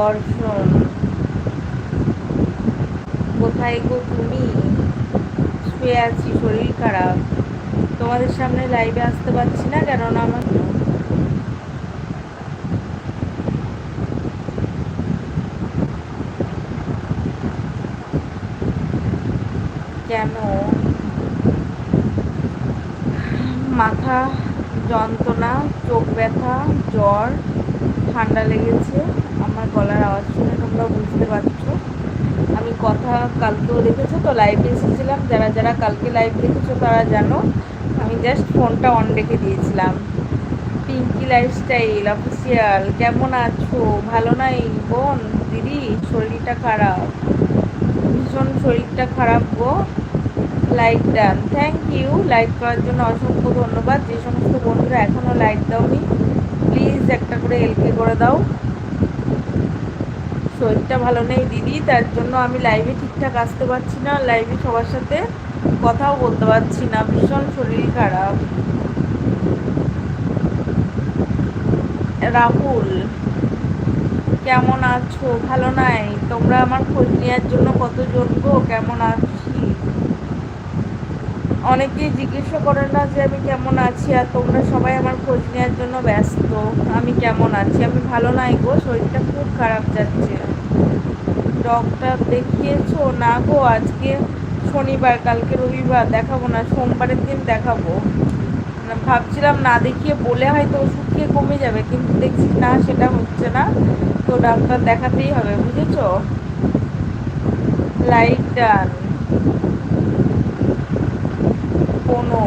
বর্ষণ। কোথায় গো তুমি? শুয়ে আছি, শরীর খারাপ। তোমাদের সামনে লাইভে আসতে পারছি না কেননা আমার? কেন? মাথা যন্ত্রণা, চোখ ব্যথা, জ্বর, ঠান্ডা লেগেছে। গলার আওয়াজ শুনে তোমরা বুঝতে পারছ। আমি কথা কালকেও দেখেছ, তো লাইভে এসেছিলাম। যারা যারা কালকে লাইভ দেখেছ তারা জানো, আমি জাস্ট ফোনটা অন রেখে দিয়েছিলাম। পিঙ্কি লাইফস্টাইল অফিসিয়াল কেমন আছো? ভালো নাই? বোন, দিদি, শরীরটা খারাপ। ভীষণ শরীরটা খারাপ গো। Like done thank you like করার জন্য অসংখ্য ধন্যবাদ। যে সমস্ত বন্ধুরা এখনও লাইক দাওনি প্লিজ একটা করে এলকে করে দাও। শরীরটা ভালো নেই দিদি, তার জন্য আমি লাইভে ঠিকঠাক আসতে পারছি না লাইভে সবার সাথে কথাও বলতে পারছি না, ভীষণ শরীর খারাপ। রাহুল, কেমন আছো? ভালো নাই? তোমরা আমার খোঁজ নেওয়ার জন্য কত গো? কেমন আছি? অনেকেই জিজ্ঞাসা করে না যে আমি কেমন আছি আর তোমরা সবাই আমার খোঁজ নেওয়ার জন্য ব্যস্ত। আমি কেমন আছি? আমি ভালো নাই গো, শরীরটা খুব খারাপ যাচ্ছে। ডক্টর দেখিয়েছো? না গো, আজকে শনিবার, কালকে রবিবার, দেখাবো না, সোমবারের দিন দেখাবো। ভাবছিলাম না দেখিয়ে বলে হয়তো ওষুধ খেয়ে কমে যাবে, কিন্তু দেখছি না, সেটা হচ্ছে না। তো ডাক্তার দেখাতেই হবে, বুঝেছ? Light done. কোনো।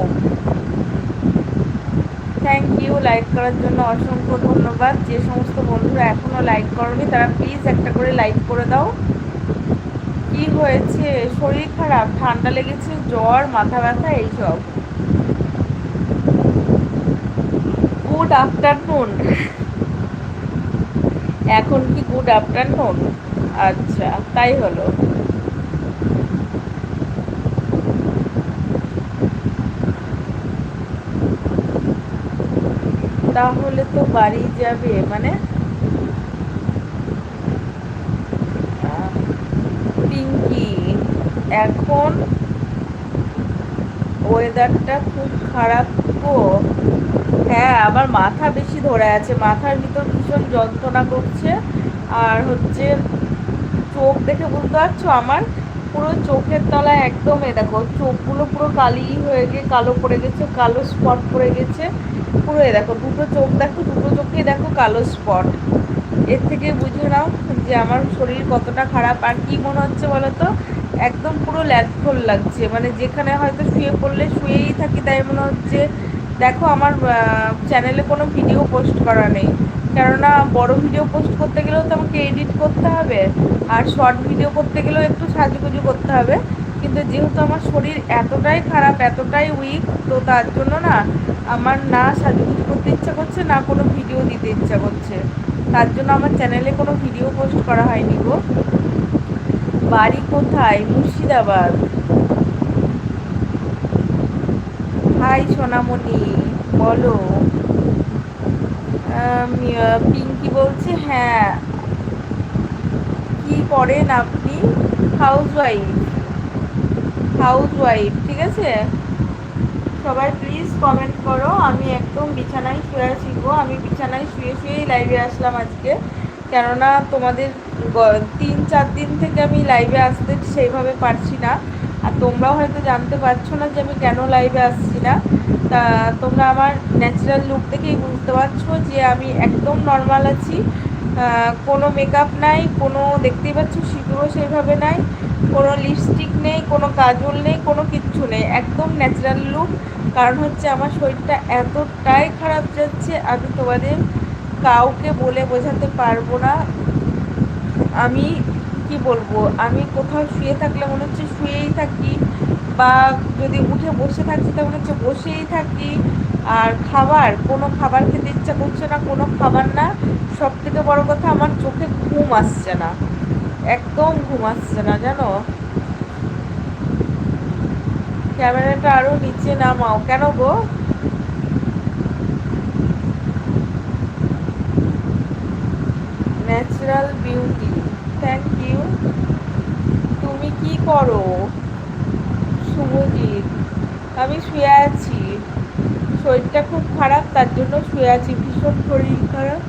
থ্যাংক ইউ লাইক করার জন্য অসংখ্য ধন্যবাদ। যে সমস্ত বন্ধুরা এখনও লাইক করনি, তারা প্লিজ একটা করে লাইক করে দাও। কি হয়েছে? শরীর খারাপ, ঠান্ডা লেগেছে, জ্বর, মাথা ব্যথা, এইসব। গুড আফটারনুন এখন কি গুড আফটারনুন আচ্ছা তাই হলো। তাহলে তো বাড়ি যাবে মানে? পিঙ্কি, এখন ওয়েদারটা খুব খারাপ গো। হ্যাঁ আমার মাথা বেশি ধরে আছে, মাথার ভিতর ভীষণ যন্ত্রণা করছে। আর হচ্ছে চোখ দেখে বুঝতে পারছ, আমার পুরো চোখের তলায় একদম এ দেখো, চোখগুলো পুরো কালি হয়ে গিয়ে কালো পড়ে গেছে, কালো স্পট পড়ে গেছে। পুরো দেখো, দুটো চোখ দেখো, দুটো চোখে দেখো কালো স্পট এর থেকে বুঝে নাও যে আমার শরীর কতটা খারাপ আর কি মনে হচ্ছে বলো তো একদম পুরো ল্যাথফোল লাগছে। মানে যেখানে হয়তো শুয়ে পড়লে শুয়েই থাকি, তাই মনে হচ্ছে দেখো আমার চ্যানেলে কোনো ভিডিও পোস্ট করা নেই। কেননা বড় ভিডিও পোস্ট করতে গেলেও তো আমাকে এডিট করতে হবে, আর শর্ট ভিডিও করতে গেলেও একটু সাজুগুজু করতে হবে। কিন্তু যেহেতু আমার শরীর এতটাই খারাপ, এতটাই উইক তো তার জন্য না আমার না সাজুগুজু করতে ইচ্ছা করছে, না কোনো ভিডিও দিতে ইচ্ছা করছে। তার জন্য আমার চ্যানেলে কোনো ভিডিও পোস্ট করা হয়নি গো। বাড়ি কোথায়? মুর্শিদাবাদ। হাই সোনামণি, বলো। পিঙ্কি বলছে হ্যাঁ। কি করেন আপনি? হাউস ওয়াইফ হাউস ওয়াইফ ঠিক আছে? সবাই প্লিজ কমেন্ট করো, আমি একদম বিছানায় শুয়ে শিখব আমি বিছানায় শুয়ে শুয়েই লাইভে আসলাম আজকে। কেননা তোমাদের তিন, চার দিন থেকে আমি লাইভে আসতে সেইভাবে পারছি না। আর তোমরাও হয়তো জানতে পারছ না যে আমি কেন লাইভে আসছি না। তা তোমরা আমার ন্যাচারাল লুক দেখেই বুঝতে পারছ যে আমি একদম নর্মাল আছি। কোনো মেকআপ নাই, কোনো দেখতেই পাচ্ছ সিঁদুরও সেইভাবে নাই, কোনো লিপস্টিক নেই, কোনো কাজল নেই, কোনো কিচ্ছু নেই, একদম ন্যাচারাল লুক কারণ হচ্ছে আমার শরীরটা এতটাই খারাপ যাচ্ছে, আমি তোমাদের কাউকে বলে বোঝাতে পারব না। আমি কি বলব, আমি কোথাও শুয়ে থাকলে মনে হচ্ছে শুয়েই থাকি, বা যদি উঠে বসে থাকছি তা মনে হচ্ছে বসেই থাকি। আর খাবার, কোনো খাবার খেতে ইচ্ছা করছে না, কোনো খাবার না সব থেকে বড় কথা আমার চোখে ঘুম আসছে না। একদম ঘুম আসছে না, জানো? ক্যামেরাটা আরও নিচে নামাও। কেন গো? Natural beauty. থ্যাংক ইউ তুমি কি করো? শুভজিৎ, আমি শুয়ে আছি। শরীরটা খুব খারাপ, তার জন্য শুয়ে আছি, ভীষণ শরীর খারাপ।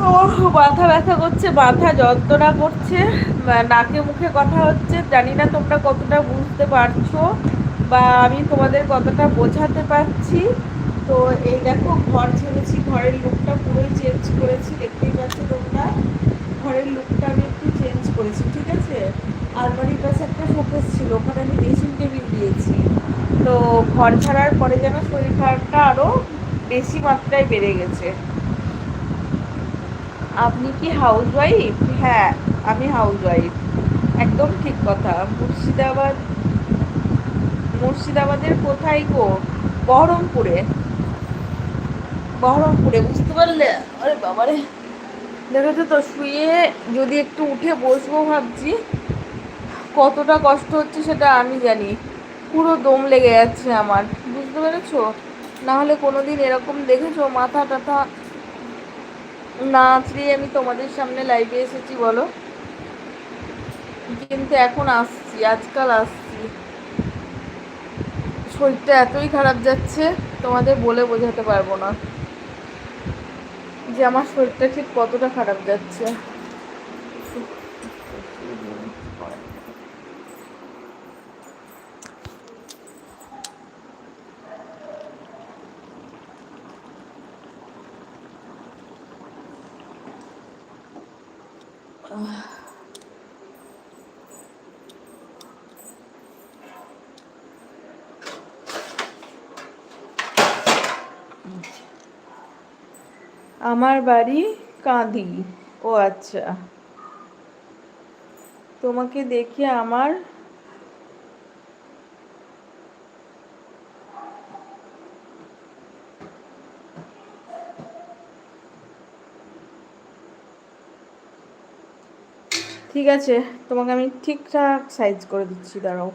ও, মাথা ব্যথা করছে, মাথা যন্ত্রণা করছে নাকে মুখে কথা হচ্ছে, জানি না তোমরা কতটা বুঝতে পারছ, বা আমি তোমাদের কতটা বোঝাতে পারছি। তো এই দেখো, ঘর ছেড়েছি ঘরের লুকটা পুরোই চেঞ্জ করেছি, দেখতেই পাচ্ছ তোমরা। ঘরের লুকটা আমি একটু চেঞ্জ করেছি, ঠিক আছে? আলমারির কাছে একটা শোকেস ছিল, ওখানে আমি ড্রেসিং টেবিল দিয়েছি। তো ঘর ছাড়ার পরে যেন শরীর খারাপটা আরও বেশি মাত্রায় বেড়ে গেছে। আপনি কি হাউস ওয়াইফ হ্যাঁ আমি হাউস ওয়াইফ একদম ঠিক কথা। মুর্শিদাবাদ, মুর্শিদাবাদের কোথায় গো? বহরমপুরে। বহরমপুরে, বুঝতে পারলে? আরে বাবারে। দেখেছ তো, শুয়ে যদি একটু উঠে বসবো ভাবছি। কতটা কষ্ট হচ্ছে সেটা আমি জানি। পুরো দম লেগে যাচ্ছে আমার। বুঝতে পেরেছ? না হলে কোনোদিন এরকম দেখেছ, মাথা টাথা না আঁচড়িয়ে আমি তোমাদের সামনে লাইভে এসেছি বলো? কিন্তু এখন আসছি, আজকাল আসছি। শরীরটা এতই খারাপ যাচ্ছে, তোমাদের বলে বোঝাতে পারব না যে আমার শরীরটা ঠিক কতটা খারাপ যাচ্ছে। আমার বাড়ি কাঁদি। ও আচ্ছা। তোমাকে দেখে আমার ঠিক আছে, তোমাকে আমি ঠিকঠাক সাইজ করে দিচ্ছি, দাঁড়াও।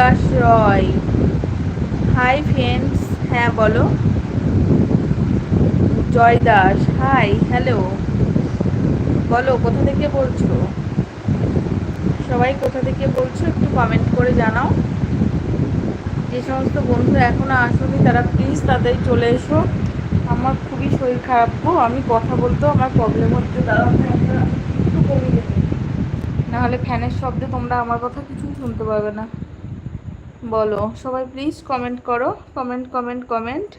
বিকাশ রয়। হাই ফ্রেন্ডস হ্যাঁ বলো। জয় দাস হাই হ্যালো বলো, কোথা থেকে বলছো? সবাই কোথা থেকে বলছো একটু কমেন্ট করে জানাও। যে সমস্ত বন্ধু এখনও আসুনি, তারা প্লিজ তাদের চলে এসো। আমার খুবই শরীর খারাপ গো, আমি কথা বলতেও আমার প্রবলেম হচ্ছে, তারা একটু কমিয়ে দেবে। নাহলে ফ্যানের শব্দে তোমরা আমার কথা কিছুই শুনতে পাবে না। বলো, সবাই প্লিজ কমেন্ট করো কমেন্ট কমেন্ট কমেন্ট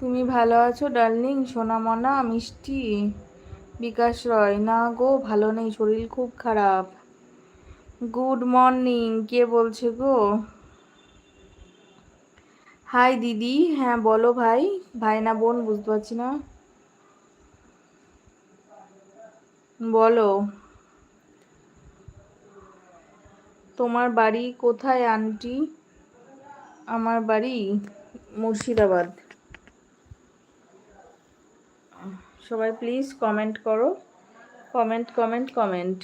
তুমি ভালো আছো ডার্লিং সোনামনা, মিষ্টি? বিকাশ রয়, না গো, ভালো নেই, শরীর খুব খারাপ। গুড মর্নিং কে বলছে গো? হাই দিদি। হ্যাঁ বলো ভাই। ভাই না বোন, বুঝতে পারছি না। বলো। তোমার বাড়ি কোথায়, আন্টি? আমার বাড়ি মুর্শিদাবাদ। সবাই প্লিজ কমেন্ট করো। কমেন্ট কমেন্ট কমেন্ট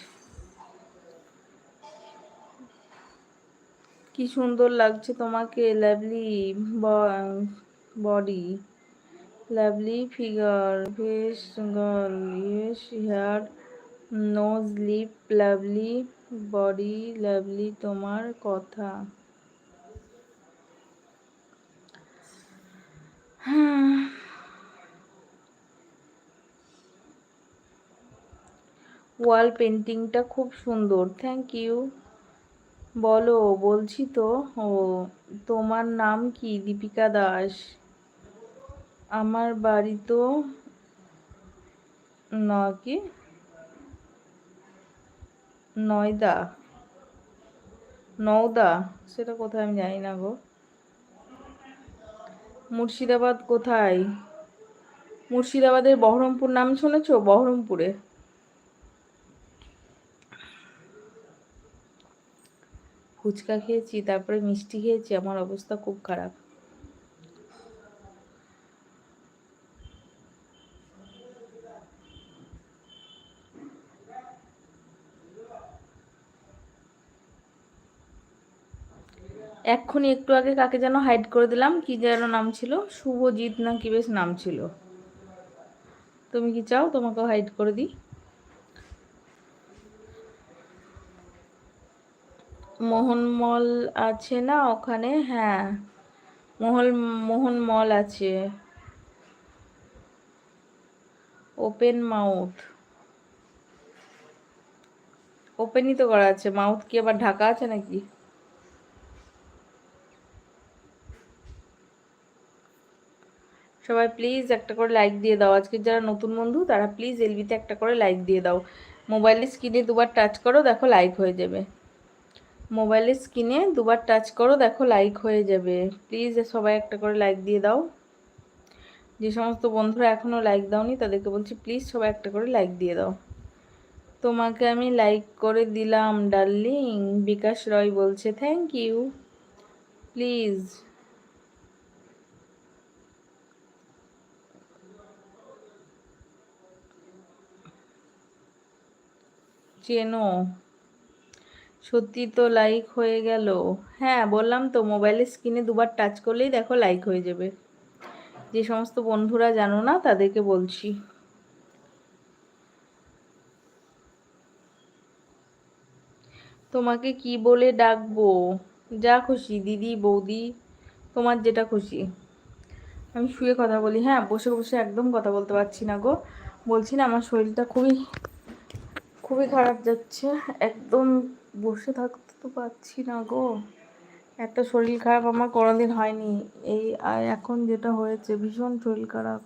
কি সুন্দর লাগছে তোমাকে lovely body lovely figure face girl yes hair nose lip lovely body lovely তোমার কথা। ওয়াল পেন্টিংটা খুব সুন্দর থ্যাংক ইউ বলো, বলছি তো, ও, তোমার নাম কি, দীপিকা দাস? আমার বাড়ি তো, ন কি? নয়দা? নওদা? সেটা কোথায় আমি জানি না গো। মুর্শিদাবাদ কোথায়? মুর্শিদাবাদের বহরমপুর নাম শুনেছ? বহরমপুরে। ফুচকা খেয়েছি, তারপরে মিষ্টি খেয়েছি, আমার অবস্থা খুব খারাপ। এক্ষুনি একটু আগে কাকে যেন হাইড করে দিলাম, কি যেন নাম ছিল? শুভজিৎ না কি বেশ নাম ছিল। তুমি কি চাও? তোমাকেও হাইড করে দিই। মোহন মল আছে না ওখানে? হ্যাঁ। মোহন মোহন মল আছে। ওপেন মাউথ ওপেনই তো করা আছে। মাউথ কি আবার ঢাকা আছে নাকি? সবাই প্লিজ একটা করে লাইক দিয়ে দাও। আজকে যারা নতুন বন্ধু, তারা প্লিজ এলবিতে একটা করে লাইক দিয়ে দাও। মোবাইলের স্ক্রিনে দুবার টাচ করো, দেখো লাইক হয়ে যাবে। মোবাইলের স্ক্রিনে দুবার টাচ করো, দেখো লাইক হয়ে যাবে। প্লিজ সবাই একটা করে লাইক দিয়ে দাও। যে সমস্ত বন্ধুরা এখনও লাইক দাওনি, তাদেরকে বলছি প্লিজ সবাই একটা করে লাইক দিয়ে দাও। তোমাকে আমি লাইক করে দিলাম ডার্লিং বিকাশ রয় বলছে থ্যাংক ইউ প্লিজ চেনো? সত্যি তো লাইক হয়ে গেল। হ্যাঁ বললাম তো মোবাইলের স্ক্রিনে দুবার টাচ করলেই দেখো লাইক হয়ে যাবে। যে সমস্ত বন্ধুরা জানো না, তাদেরকে বলছি। তোমাকে কি বলে ডাকবো? যা খুশি, দিদি, বৌদি, তোমার যেটা খুশি। আমি শুয়ে কথা বলি। হ্যাঁ বসে বসে একদম কথা বলতে পারছি না গো। বলছি না, আমার শরীরটা খুবই খুবই খারাপ যাচ্ছে। একদম বসে থাকতে তো পারছি না গো। এত শরীর খারাপ আমার কোনোদিন হয়নি। এই এখন যেটা হয়েছে, ভীষণ শরীর খারাপ।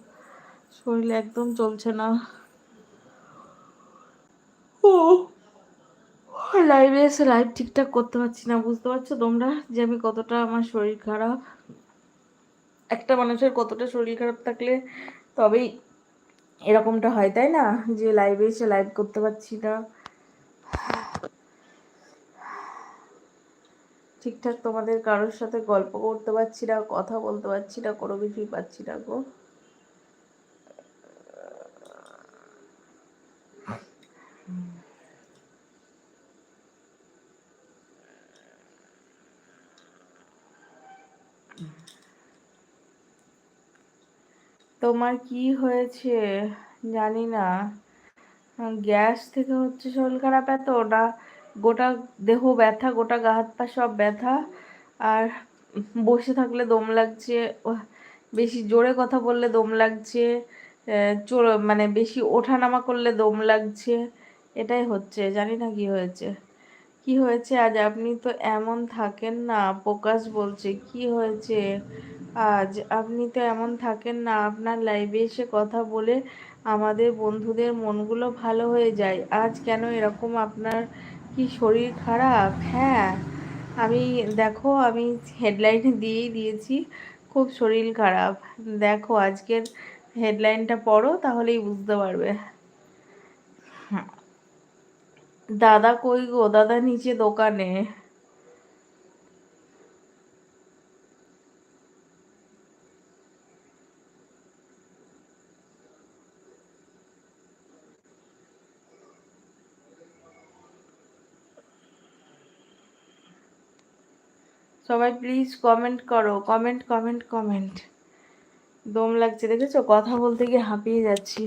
শরীর একদম চলছে না। ও লাইভে এসে লাইভ ঠিকঠাক করতে পারছি না, বুঝতে পারছ তোমরা? যে আমি কতটা আমার শরীর খারাপ। একটা মানুষের কতটা শরীর খারাপ থাকলে তবেই এরকমটা হয়, তাই না? যে লাইভে এসে লাইভ করতে পারছি না। ঠিকঠাক তোমাদের কারোর সাথে গল্প করতে পারছি না, কথা বলতে পারছি না, কোনো কিছুই পাচ্ছি না গো। তোমার কি হয়েছে? জানি না। গ্যাস থেকে হচ্ছে শরীর খারাপ এত না গোটা দেহ ব্যথা, গোটা গা হাত পা সব ব্যথা। আর বসে থাকলে দম লাগছে বেশি জোরে কথা বললে দম লাগছে মানে বেশি ওঠানামা করলে দম লাগছে, এটাই হচ্ছে, জানি না কি হয়েছে। কি হয়েছে? আজ আপনি তো এমন থাকেন না, প্রকাশ বলছে। কি হয়েছে? আজ আপনি তো এমন থাকেন না, আপনার লাইভে এসে কথা বলে আমাদের বন্ধুদের মনগুলো ভালো হয়ে যায়। আজ কেন এরকম? আপনার কি শরীর খারাপ? হ্যাঁ আমি দেখো, আমি হেডলাইন দিয়েই দিয়েছি, খুব শরীর খারাপ। দেখো, আজকের হেডলাইনটা পড়ো, তাহলেই বুঝতে পারবে। দাদা কই গো? দাদা নিচে দোকানে। সবাই প্লিজ কমেন্ট করো কমেন্ট কমেন্ট কমেন্ট দম লাগছে, দেখেছ? কথা বলতে গিয়ে হাঁপিয়ে যাচ্ছি।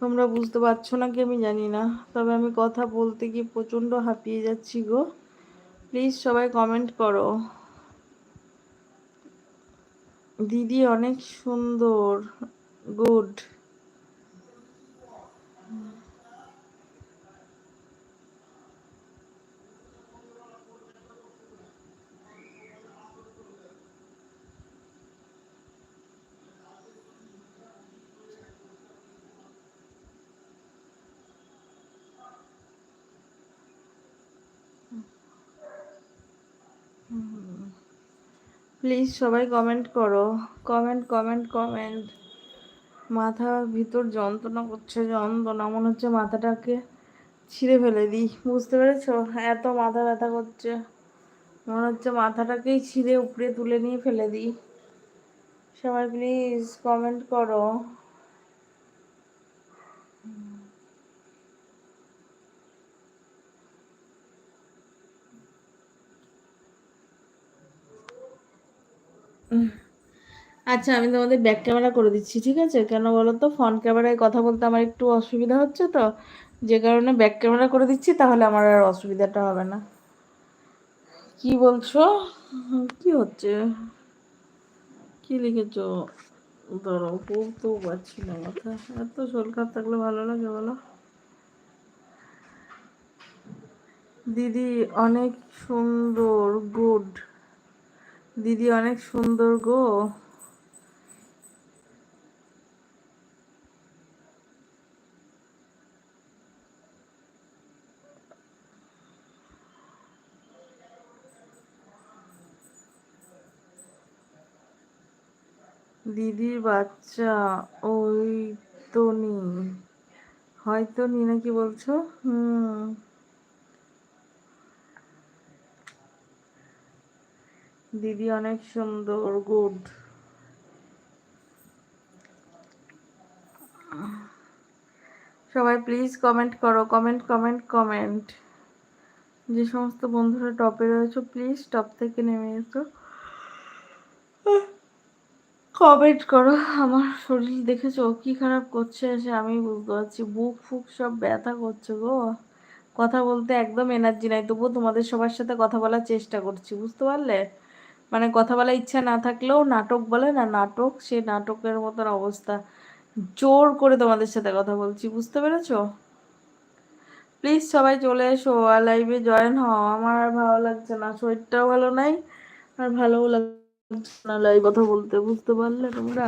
তোমরা বুঝতে পারছ না কি আমি জানি না। তবে আমি কথা বলতে গিয়ে প্রচণ্ড হাঁপিয়ে যাচ্ছি গো। প্লিজ সবাই কমেন্ট করো। দিদি অনেক সুন্দর। গুড প্লিজ সবাই কমেন্ট করো। কমেন্ট কমেন্ট কমেন্ট মাথার ভিতর যন্ত্রণা করছে, যন্ত্রণা। মনে হচ্ছে মাথাটাকে ছিঁড়ে ফেলে দিই। বুঝতে পেরেছ? এত মাথা ব্যথা করছে। মনে হচ্ছে মাথাটাকেই ছিঁড়ে উপরে তুলে নিয়ে ফেলে দিই। সবাই প্লিজ কমেন্ট করো। আচ্ছা আমি তোমাদের ব্যাক ক্যামেরা করে দিচ্ছি, ঠিক আছে? কেন বলো তো ফ্রন্ট ক্যামেরায় কথা বলতে আমার একটু অসুবিধা হচ্ছে তো। যে কারণে ব্যাক ক্যামেরা করে দিচ্ছি, তাহলে আমার আর অসুবিধাটা হবে না। কি বলছো? কি হচ্ছে? কি লিখেছো? দাঁড়াও পড়তেও পারছি না মাথা এত শরীর খারাপ থাকলে ভালো লাগে, বলো। দিদি অনেক সুন্দর গুড দিদি অনেক সুন্দর গো। দিদির বাচ্চা, ওই তো নি হয়তো নি নাকি বলছো? হুম। দিদি অনেক সুন্দর, গুড। সবাই প্লিজ কমেন্ট করো কমেন্ট কমেন্ট কমেন্ট যে সমস্ত বন্ধুরা টপে রয়েছে প্লিজ টপ থেকে নেমে এসো। কমেন্ট করো, আমার শরীর দেখেছ কি খারাপ করছে, সে আমি বুঝতে পারছি। বুক ফুক সব ব্যথা করছে গো। কথা বলতে একদম এনার্জি নাই, তবুও তোমাদের সবার সাথে কথা বলার চেষ্টা করছি, বুঝতে পারলে? মানে কথা বলার ইচ্ছা না থাকলেও নাটক বলে না, নাটক সে নাটকের মতন অবস্থা। জোর করে তোমাদের সাথে কথা বলছি, বুঝতে পেরেছ? প্লিজ সবাই চলে এসো লাইভে জয়েন হও। আমার আর ভালো লাগছে না, শরীরটাও ভালো নাই, আর ভালোও লাগছে এই কথা বলতে বুঝতে পারলে তোমরা।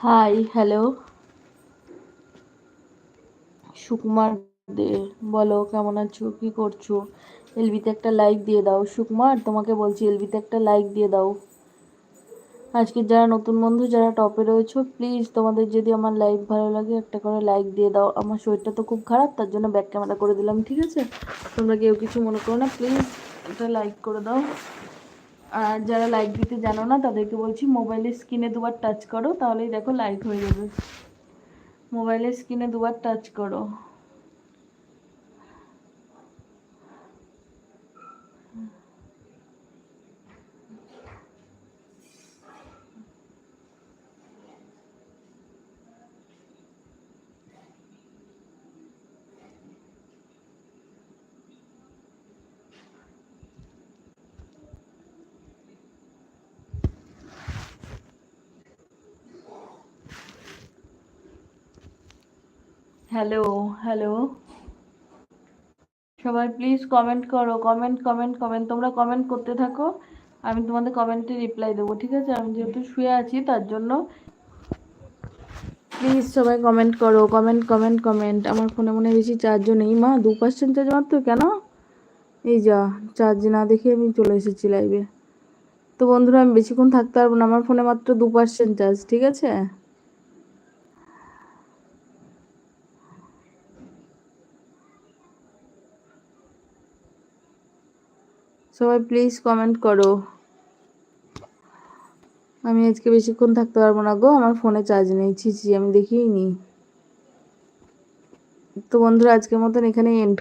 হাই হ্যালো সুকুমার দে, বলো, কেমন আছো? কি করছ? এলবিতে একটা লাইক দিয়ে দাও। সুকুমার, তোমাকে বলছি, এলবিতে একটা লাইক দিয়ে দাও। আজকে যারা নতুন বন্ধু, যারা টপে রয়েছো প্লিজ তোমাদের যদি আমার লাইভ ভালো লাগে, একটা করে লাইক দিয়ে দাও। আমার শরীরটা তো খুব খারাপ, তার জন্য ব্যাক ক্যামেরা করে দিলাম, ঠিক আছে? তোমরা কেউ কিছু মনে করো না প্লিজ এটা লাইক করে দাও। আর যারা লাইক দিতে জানো না, তাদেরকে বলছি মোবাইলের স্ক্রিনে দুবার টাচ করো, তাহলেই দেখো লাইক হয়ে যাবে। মোবাইলের স্ক্রিনে দুবার টাচ করো। হ্যালো হ্যালো সবাই প্লিজ কমেন্ট করো কমেন্ট কমেন্ট কমেন্ট তোমরা কমেন্ট করতে থাকো, আমি তোমাদের কমেন্টে রিপ্লাই দেবো, ঠিক আছে? আমি যেহেতু শুয়ে আছি, তার জন্য প্লিজ সবাই কমেন্ট করো কমেন্ট কমেন্ট কমেন্ট আমার ফোনে মনে বেশি চার্জও নেই। মা, দু পার্সেন্ট চার্জ মাত্র কেন? এই যা চার্জ না দেখে আমি চলে এসেছি লাইভে তো বন্ধুরা, আমি বেশিক্ষণ থাকতে পারব না। আমার ফোনে মাত্র দু পার্সেন্ট চার্জ ঠিক আছে? সবাই প্লিজ কমেন্ট করো। আমি আজকে বেশিক্ষণ থাকতে পারব না গো, আমার ফোনে চার্জ নেই। ছি আমি দেখিই নি। তো বন্ধুরা, আজকের মতন এখানে এন্ড